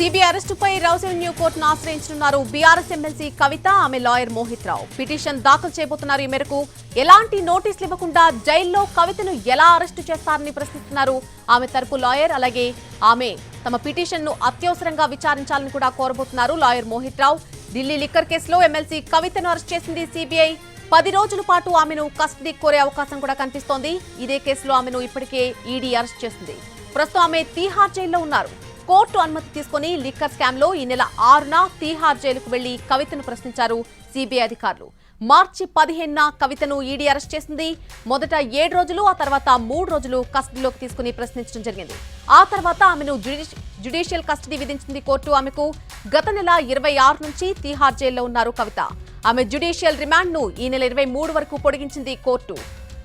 CBI అరెస్టుపై రౌసెవెన్యూ కోర్టును ఆశ్రయించనున్నారు BRS MLC కవిత ఆమె lawyer Mohit రావు. Petition దాఖలు చేయబోతున్నారు ఈ మేరకు. ఎలాంటి నోటీసులు ఇవ్వకుండా జైల్లో కవితను ఎలా అరెస్టు చేస్తారని ప్రశ్నిస్తున్నారు ఆమె తరపు లాయర్. అలాగే ఆమె తమ పిటిషన్ను అత్యవసరంగా విచారించాలని కూడా కోరబోతున్నారు లాయర్ మోహిత్ రావు. ఢిల్లీ లిక్కర్ కేసులో ఎమ్మెల్సీ కవితను అరెస్ట్ చేసింది సిబిఐ. పది రోజుల పాటు ఆమెను కస్టడీ కోరే అవకాశం కూడా కనిపిస్తోంది. ఇదే కేసులో ఆమెను ఇప్పటికే ఈడీ అరెస్ట్ చేసింది. ప్రస్తుతం ఆమె తీహార్ జైల్లో ఉన్నారు. కోర్టు అనుమతి తీసుకుని లిక్కర్ స్కామ్లో ఈ నెల ఆరున తీహార్ జైలుకు వెళ్ళి కవితను ప్రశ్నించారు సిబిఐ అధికారులు. మార్చి పదిహేనున కవితను ఈడీ అరెస్ట్ చేసింది. మొదట ఏడు రోజులు ఆ తర్వాత మూడు రోజులు కస్టడీలోకి తీసుకుని ప్రశ్నించడం జరిగింది. ఆ తర్వాత ఆమెను జ్యుడిష్- జ్యుడిషియల్ కస్టడీ విధించింది కోర్టు ఆమెకు. గత నెల ఇరవై ఆరు నుంచి తీహార్ జైల్లో ఉన్నారు కవిత. ఆమె జ్యుడిషియల్ రిమాండ్ను ఈ నెల ఇరవై మూడు వరకు పొడిగించింది కోర్టు.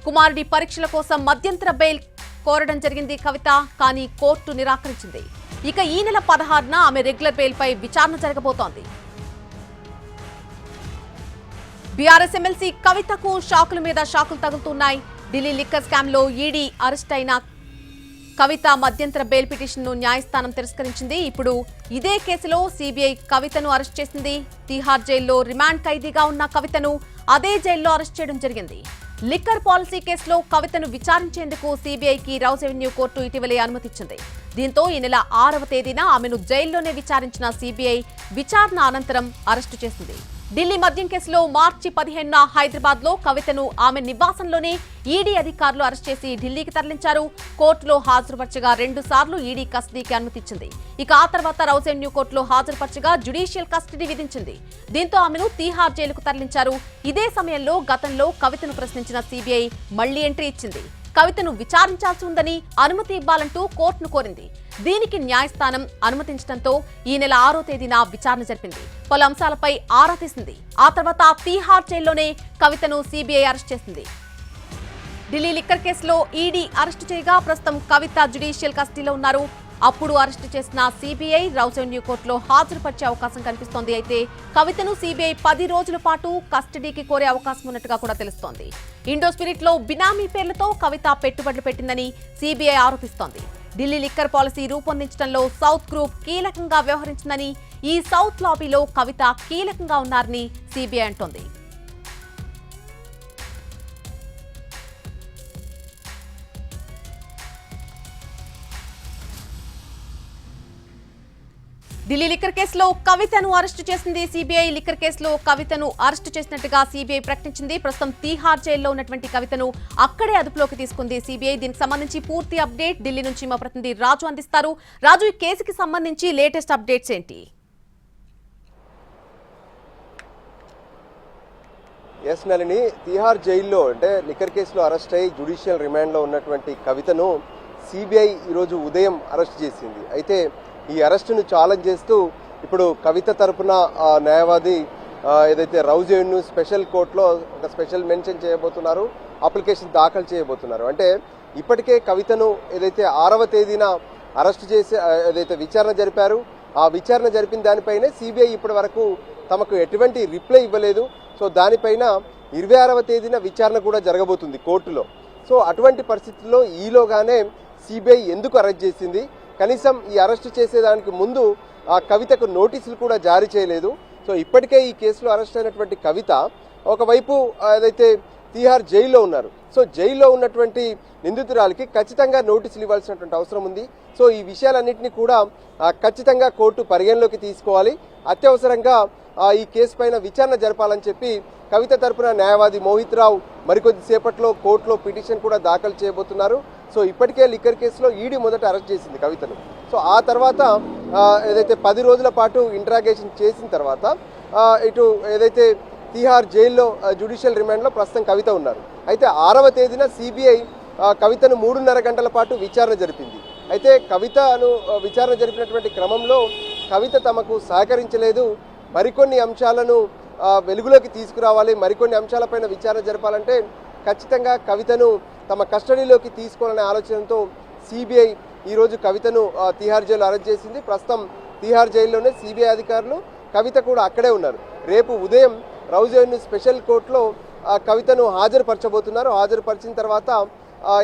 కుమారుడి పరీక్షల కోసం మధ్యంతర బెయిల్ కోరడం జరిగింది కవిత కానీ కోర్టు నిరాకరించింది. ఇక ఈ నెల పదహారున ఆమె రెగ్యులర్ బెయిల్పై విచారణ జరగబోతోంది. బీఆర్ఎస్ ఎమ్మెల్సీ కవితకు షాకుల మీద షాకులు తగులుతున్నాయి. ఢిల్లీ లిక్కర్ స్కామ్లో ఈడీ అరెస్ట్ అయిన కవిత మధ్యంతర బెయిల్ పిటిషన్ను న్యాయస్థానం తిరస్కరించింది. ఇప్పుడు ఇదే కేసులో సిబిఐ కవితను అరెస్ట్ చేసింది. తిహార్ జైల్లో రిమాండ్ ఖైదీగా ఉన్న కవితను అదే జైల్లో అరెస్ట్ చేయడం జరిగింది. లిక్కర్ పాలసీ కేసులో కవితను విచారించేందుకు సీబీఐకి రౌస్ రెవెన్యూ కోర్టు ఇటీవలే అనుమతిచ్చింది. దీంతో ఈ నెల ఆరవ తేదీన ఆమెను జైల్లోనే విచారించిన సీబీఐ విచారణ అనంతరం అరెస్టు చేసింది. ఢిల్లీ మద్యం కేసులో మార్చి పదిహేనున హైదరాబాద్లో కవితను ఆమె నివాసంలోనే ఈడీ అధికారులు అరెస్ట్ చేసి ఢిల్లీకి తరలించారు. కోర్టులో హాజరుపరచగా రెండు సార్లు ఈడీ కస్టడీకి అనుమతిచ్చింది. ఇక ఆ తర్వాత రౌజెన్యూ కోర్టులో హాజరుపరచగా జ్యుడిషియల్ కస్టడీ విధించింది. దీంతో ఆమెను తీహార్ జైలుకు తరలించారు. ఇదే సమయంలో గతంలో కవితను ప్రశ్నించిన సిబిఐ మళ్ళీ ఎంట్రీ ఇచ్చింది. కవితను విచారించాల్సి ఉందని అనుమతి ఇవ్వాలంటూ కోర్టును కోరింది. దీనికి న్యాయస్థానం అనుమతించడంతో ఈ నెల ఆరో తేదీన విచారణ జరిపింది. పలు అంశాలపై ఆరా తీసింది. ఆ తర్వాత తీహార్ జైల్లోనే కవితను సిబిఐ అరెస్ట్ చేసింది. ఢిల్లీ లిక్కర్ కేసులో ఈడీ అరెస్టు చేయగా ప్రస్తుతం కవిత జ్యుడిషియల్ కస్టడీలో ఉన్నారు. అప్పుడు అరెస్టు చేసిన సిబిఐ రౌస్ కోర్టులో హాజరుపరిచే అవకాశం కనిపిస్తోంది. అయితే కవితను సిబిఐ పది రోజుల పాటు కస్టడీకి కోరే అవకాశం ఉన్నట్టుగా కూడా తెలుస్తోంది. ఇండో స్పిరిట్లో బినామీ పేర్లతో కవిత పెట్టుబడులు పెట్టిందని సిబిఐ ఆరోపిస్తోంది. ఢిల్లీ లిక్కర్ పాలసీ రూపొందించడంలో సౌత్ గ్రూప్ కీలకంగా వ్యవహరించిందని ఈ సౌత్ లాబీలో కవిత కీలకంగా ఉన్నారని సిబిఐ అంటోంది. ఢిల్లీ లిక్కర్ కేసులో కవితను అరెస్టు చేసింది సిబిఐ. లిక్కర్ కేసులో కవితను అరెస్టు చేసినట్టుగా సిబిఐ ప్రకటించింది. ప్రస్తుతం తీహార్ జైల్లో ఉన్నటువంటి కవితను అక్కడే అదుపులోకి తీసుకుంది సిబిఐ. దీనికి సంబంధించి పూర్తి అప్డేట్ ఢిల్లీ నుంచి మా ప్రతినిధి రాజు అందిస్తారు. రాజు ఈ కేసుకి సంబంధించి లేటెస్ట్ అప్డేట్స్ ఏంటి? ఎస్ నలిని తిహార్ జైల్లో అంటే లిక్కర్ కేసులో అరెస్ట్ అయ్యి జ్యుడిషియల్ రిమాండ్లో ఉన్నటువంటి కవితను సిబిఐ ఈరోజు ఉదయం అరెస్ట్ చేసింది. అయితే ఈ అరెస్టును ఛాలెంజ్ చేస్తూ ఇప్పుడు కవిత తరపున న్యాయవాది ఏదైతే రౌజ్ స్పెషల్ కోర్టులో ఒక స్పెషల్ మెన్షన్ చేయబోతున్నారు అప్లికేషన్ దాఖలు చేయబోతున్నారు. అంటే ఇప్పటికే కవితను ఏదైతే ఆరవ తేదీన అరెస్ట్ చేసి ఏదైతే విచారణ జరిపారు ఆ విచారణ జరిపిన దానిపైనే సిబిఐ ఇప్పటి వరకు తమకు ఎటువంటి రిప్లై ఇవ్వలేదు. సో దానిపైన ఇరవై ఆరవ తేదీన విచారణ కూడా జరగబోతుంది కోర్టులో. సో అటువంటి పరిస్థితుల్లో ఈలోగానే సిబిఐ ఎందుకు అరెస్ట్ చేసింది? కనీసం ఈ అరెస్ట్ చేసేదానికి ముందు ఆ కవితకు నోటీసులు కూడా జారీ చేయలేదు. సో ఇప్పటికే ఈ కేసులో అరెస్ట్ అయినటువంటి కవిత ఒకవైపు ఏదైతే తీహార్ జైల్లో ఉన్నారు. సో జైల్లో ఉన్నటువంటి నిందితురాలకి ఖచ్చితంగా నోటీసులు ఇవ్వాల్సినటువంటి అవసరం ఉంది. సో ఈ విషయాలన్నింటినీ కూడా ఖచ్చితంగా కోర్టు పరిగణలోకి తీసుకోవాలి. అత్యవసరంగా ఈ కేసు పైన విచారణ జరపాలని చెప్పి కవిత తరపున న్యాయవాది మోహిత్ రావు మరికొద్దిసేపట్లో కోర్టులో పిటిషన్ కూడా దాఖలు చేయబోతున్నారు. సో ఇప్పటికే లిక్కర్ కేసులో ఈడీ మొదట అరెస్ట్ చేసింది కవితను. సో ఆ తర్వాత ఏదైతే పది రోజుల పాటు ఇంట్రాగేషన్ చేసిన తర్వాత ఇటు ఏదైతే తీహార్ జైల్లో జ్యుడిషియల్ రిమాండ్లో ప్రస్తుతం కవిత ఉన్నారు. అయితే ఆరవ తేదీన సిబిఐ కవితను మూడున్నర గంటల పాటు విచారణ జరిపింది. అయితే కవితను విచారణ జరిపినటువంటి క్రమంలో కవిత తమకు సహకరించలేదు. మరికొన్ని అంశాలను వెలుగులోకి తీసుకురావాలి. మరికొన్ని అంశాలపైన విచారణ జరపాలంటే ఖచ్చితంగా కవితను తమ కస్టడీలోకి తీసుకోవాలనే ఆలోచనతో సిబిఐ ఈరోజు కవితను తీహార్ జైలు అరెస్ట్ చేసింది. ప్రస్తుతం తీహార్ జైల్లోనే సిబిఐ అధికారులు. కవిత కూడా అక్కడే ఉన్నారు. రేపు ఉదయం రౌజ్ స్పెషల్ కోర్టులో కవితను హాజరుపరచబోతున్నారు. హాజరుపరిచిన తర్వాత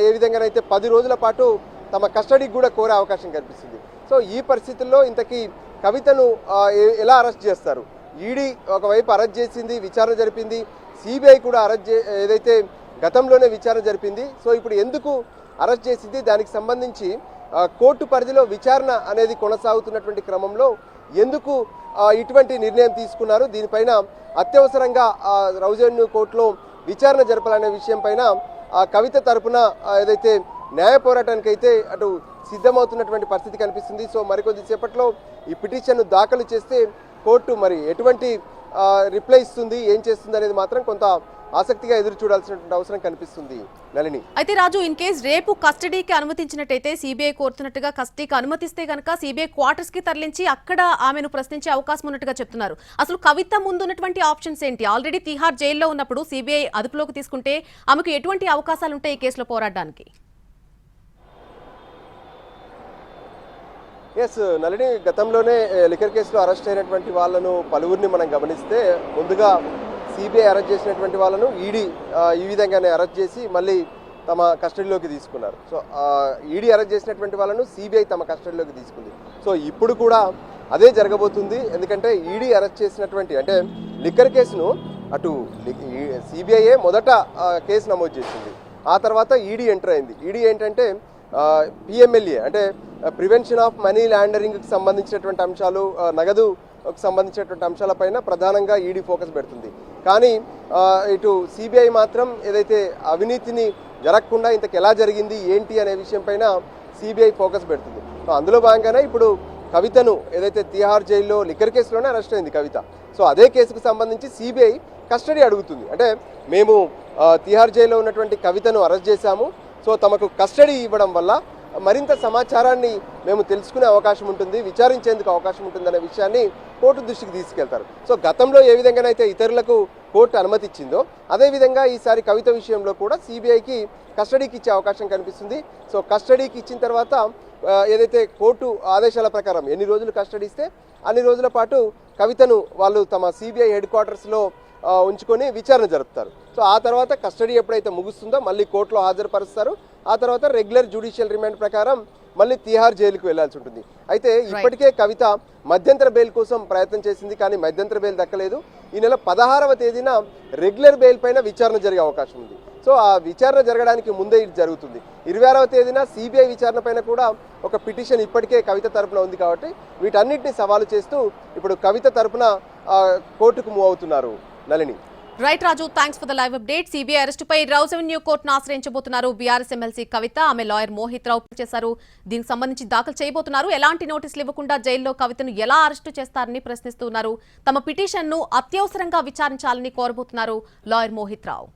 ఏ విధంగానైతే పది రోజుల పాటు తమ కస్టడీకి కూడా కోరే అవకాశం కనిపిస్తుంది సో ఈ పరిస్థితుల్లో ఇంతకీ కవితను ఎలా అరెస్ట్ చేస్తారు? ఈడీ ఒకవైపు అరెస్ట్ చేసింది విచారణ జరిపింది. సిబిఐ కూడా అరెస్ట్ ఏదైతే గతంలోనే విచారణ జరిపింది. సో ఇప్పుడు ఎందుకు అరెస్ట్ చేసింది? దానికి సంబంధించి కోర్టు పరిధిలో విచారణ అనేది కొనసాగుతున్నటువంటి క్రమంలో ఎందుకు ఇటువంటి నిర్ణయం తీసుకున్నారు? దీనిపైన అత్యవసరంగా రౌజన్యూ కోర్టులో విచారణ జరపాలనే విషయం పైన ఆ కవిత తరపున ఏదైతే న్యాయ పోరాటానికి అయితే అటు సిద్ధమవుతున్నటువంటి పరిస్థితి కనిపిస్తుంది. సో మరికొద్దిసేపట్లో ఈ పిటిషన్ను దాఖలు చేస్తే కోర్టు మరి ఎటువంటి రిప్లై ఇస్తుంది? ఏం చేస్తుంది అనేది మాత్రం కొంత ఆసక్తిగా ఎదురు చూడాల్సినటువంటి అవసరం కనిపిస్తుంది నళిని. అయితే రాజు ఇన్ కేస్ రేపు కస్టడీకి అనుమతించినట్టయితే సిబిఐ కోరుతున్నట్టుగా కస్టడీకి అనుమతిస్తే కనుక సిబిఐ క్వార్టర్స్కి తరలించి అక్కడ ఆమెను ప్రశ్నించే అవకాశం ఉన్నట్టుగా చెప్తున్నారు. అసలు కవిత ముందు ఉన్నటువంటి ఆప్షన్స్ ఏంటి? ఆల్రెడీ తిహార్ జైల్లో ఉన్నప్పుడు సిబిఐ అదుపులోకి తీసుకుంటే ఆమెకు ఎటువంటి అవకాశాలు ఉంటాయి ఈ కేసులో పోరాడడానికి? ఎస్ నళిని గతంలోనే లిక్కర్ కేసులో అరెస్ట్ అయినటువంటి వాళ్ళను పలువురిని మనం గమనిస్తే ముందుగా సిబిఐ అరెస్ట్ చేసినటువంటి వాళ్ళను ఈడీ ఈ విధంగానే అరెస్ట్ చేసి మళ్ళీ తమ కస్టడీలోకి తీసుకున్నారు. సో ఈడీ అరెస్ట్ చేసినటువంటి వాళ్ళను సిబిఐ తమ కస్టడీలోకి తీసుకుంది. సో ఇప్పుడు కూడా అదే జరగబోతుంది. ఎందుకంటే ఈడీ అరెస్ట్ చేసినటువంటి అంటే లిక్కర్ కేసును అటు సిబిఐఏ మొదట కేసు నమోదు చేసింది. ఆ తర్వాత ఈడీ ఎంటర్ అయింది. ఈడీ ఏంటంటే పిఎంఎల్ఏ అంటే ప్రివెన్షన్ ఆఫ్ మనీ ల్యాండరింగ్కి సంబంధించినటువంటి అంశాలు నగదుకు సంబంధించినటువంటి అంశాలపైన ప్రధానంగా ఈడీ ఫోకస్ పెడుతుంది. కానీ ఇటు సిబిఐ మాత్రం ఏదైతే అవినీతిని జరగకుండా ఇంతకు ఎలా జరిగింది ఏంటి అనే విషయం పైన సిబిఐ ఫోకస్ పెడుతుంది. సో అందులో భాగంగానే ఇప్పుడు కవితను ఏదైతే తిహార్ జైల్లో లిక్కర్ కేసులోనే అరెస్ట్ అయింది కవిత. సో అదే కేసుకు సంబంధించి సిబిఐ కస్టడీ అడుగుతుంది. అంటే మేము తిహార్ జైల్లో ఉన్నటువంటి కవితను అరెస్ట్ చేశాము. సో తమకు కస్టడీ ఇవ్వడం వల్ల మరింత సమాచారాన్ని మేము తెలుసుకునే అవకాశం ఉంటుంది విచారించేందుకు అవకాశం ఉంటుందనే విషయాన్ని కోర్టు దృష్టికి తీసుకెళ్తారు. సో గతంలో ఏ విధంగానైతే ఇతరులకు కోర్టు అనుమతి ఇచ్చిందో అదేవిధంగా ఈసారి కవిత విషయంలో కూడా సిబిఐకి కస్టడీకి ఇచ్చే అవకాశం కనిపిస్తుంది. సో కస్టడీకి ఇచ్చిన తర్వాత ఏదైతే కోర్టు ఆదేశాల ప్రకారం ఎన్ని రోజులు కస్టడీ ఇస్తే అన్ని రోజుల పాటు కవితను వాళ్ళు తమ సిబిఐ హెడ్ క్వార్టర్స్లో ఉంచుకొని విచారణ జరుపుతారు. సో ఆ తర్వాత కస్టడీ ఎప్పుడైతే ముగుస్తుందో మళ్ళీ కోర్టులో హాజరుపరుస్తారు. ఆ తర్వాత రెగ్యులర్ జ్యుడిషియల్ రిమాండ్ ప్రకారం మళ్ళీ తిహార్ జైలుకు వెళ్ళాల్సి ఉంటుంది. అయితే ఇప్పటికే కవిత మధ్యంతర బెయిల్ కోసం ప్రయత్నం చేసింది కానీ మధ్యంతర బెయిల్ దక్కలేదు. ఈ నెల పదహారవ తేదీన రెగ్యులర్ బెయిల్ పైన విచారణ జరిగే అవకాశం ఉంది. సో ఆ విచారణ జరగడానికి ముందే ఇది జరుగుతుంది. ఇరవై ఆరవ తేదీన సిబిఐ విచారణ పైన కూడా ఒక పిటిషన్ ఇప్పటికే కవిత తరపున ఉంది కాబట్టి వీటన్నిటిని సవాలు చేస్తూ ఇప్పుడు కవిత తరపున కోర్టుకు మూవ్ అవుతున్నారు Nalini. Right Raju thanks for the live update CBI అరెస్టుపై Rouse avenue కోర్టును ఆశ్రయించబోతున్నారు బీఆర్ఎస్ ఎమ్మెల్సీ కవిత. ఆమె లాయర్ మోహిత్ రావు చేశారు. దీనికి సంబంధించి దాఖలు చేయబోతున్నారు. ఎలాంటి నోటీసులు ఇవ్వకుండా జైల్లో కవితను ఎలా అరెస్టు చేస్తారని ప్రశ్నిస్తున్నారు. తమ పిటిషన్ను అత్యవసరంగా విచారించాలని కోరబోతున్నారు లాయర్ మోహిత్ రావు.